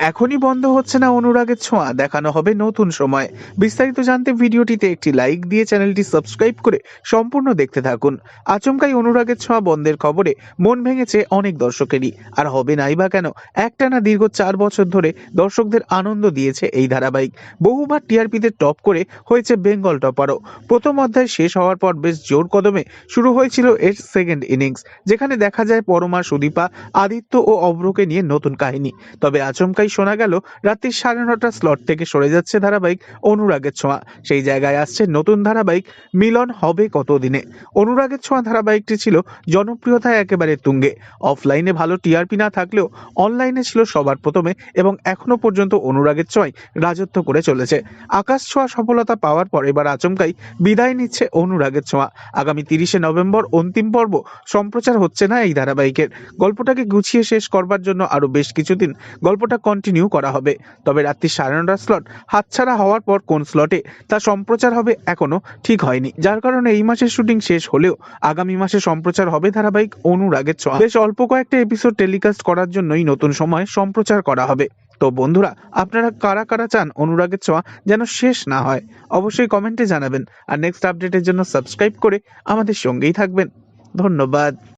এখনই বন্ধ হচ্ছে না অনুরাগের ছোঁয়া, দেখানো হবে নতুন সময়। বিস্তারিত জানতে ভিডিওটিতে একটি লাইক দিয়ে চ্যানেলটি সাবস্ক্রাইব করে সম্পূর্ণ দেখতে থাকুন। আচমকাই অনুরাগের ছোঁয়া বন্ধের খবরে মন ভেঙেছে অনেক দর্শকেরই। আর হবে নাই বা কেন, একটানা দীর্ঘ চার বছর ধরে দর্শকদের আনন্দ দিয়েছে এই ধারাবাহিক। বহুবার টিআরপিতে টপ করে হয়েছে বেঙ্গল টপারও। প্রথম অধ্যায় শেষ হওয়ার পর বেশ জোর কদমে শুরু হয়েছিল এর সেকেন্ড ইনিংস যেখানে দেখা যায় পরমা, সুদীপা, আদিত্য ও অভ্রকে নিয়ে নতুন কাহিনী। তবে আচমকাই শোনা গেল, রাত্রি সাড়ে নটা স্লট থেকে সরে যাচ্ছে ধারাবাহিক অনুরাগের ছোঁয়া। সেই জায়গায় আসছে নতুন ধারাবাহিক মিলন হবে কতদিনে? অনুরাগের ছোঁয়া ধারাবাহিকটি ছিল জনপ্রিয়তায় একেবারে তুঙ্গে। অফলাইনে ভালো টিআরপি না থাকলেও অনলাইনে ছিল সবার প্রথমে এবং এখনও পর্যন্ত অনুরাগের ছোঁয়াই রাজত্ব করে চলেছে। আকাশ ছোঁয়া সফলতা পাওয়ার পর এবার আচমকাই বিদায় নিচ্ছে অনুরাগের ছোঁয়া। আগামী তিরিশে নভেম্বর অন্তিম পর্ব, সম্প্রচার হচ্ছে না এই ধারাবাহিকের। গল্পটাকে গুছিয়ে শেষ করবার জন্য আরও বেশ কিছুদিন, গল্পটা কন্টিনিউ করা হবে। তবে রাত্রি সাড়ে নটার স্লট হাতছাড়া হওয়ার পর কোন স্লটে তা সম্প্রচার হবে এখনও ঠিক হয়নি। যার কারণে এই মাসের শুটিং শেষ হলেও আগামী মাসে সম্প্রচার হবে ধারাবাহিক অনুরাগের ছোঁয়া। বেশ অল্প কয়েকটা এপিসোড টেলিকাস্ট করার জন্যই নতুন সময় সম্প্রচার করা হবে। তো বন্ধুরা, আপনারা কারা কারা চান অনুরাগের ছোঁয়া যেন শেষ না হয়, অবশ্যই কমেন্টে জানাবেন। আর নেক্সট আপডেটের জন্য সাবস্ক্রাইব করে আমাদের সঙ্গেই থাকবেন। ধন্যবাদ।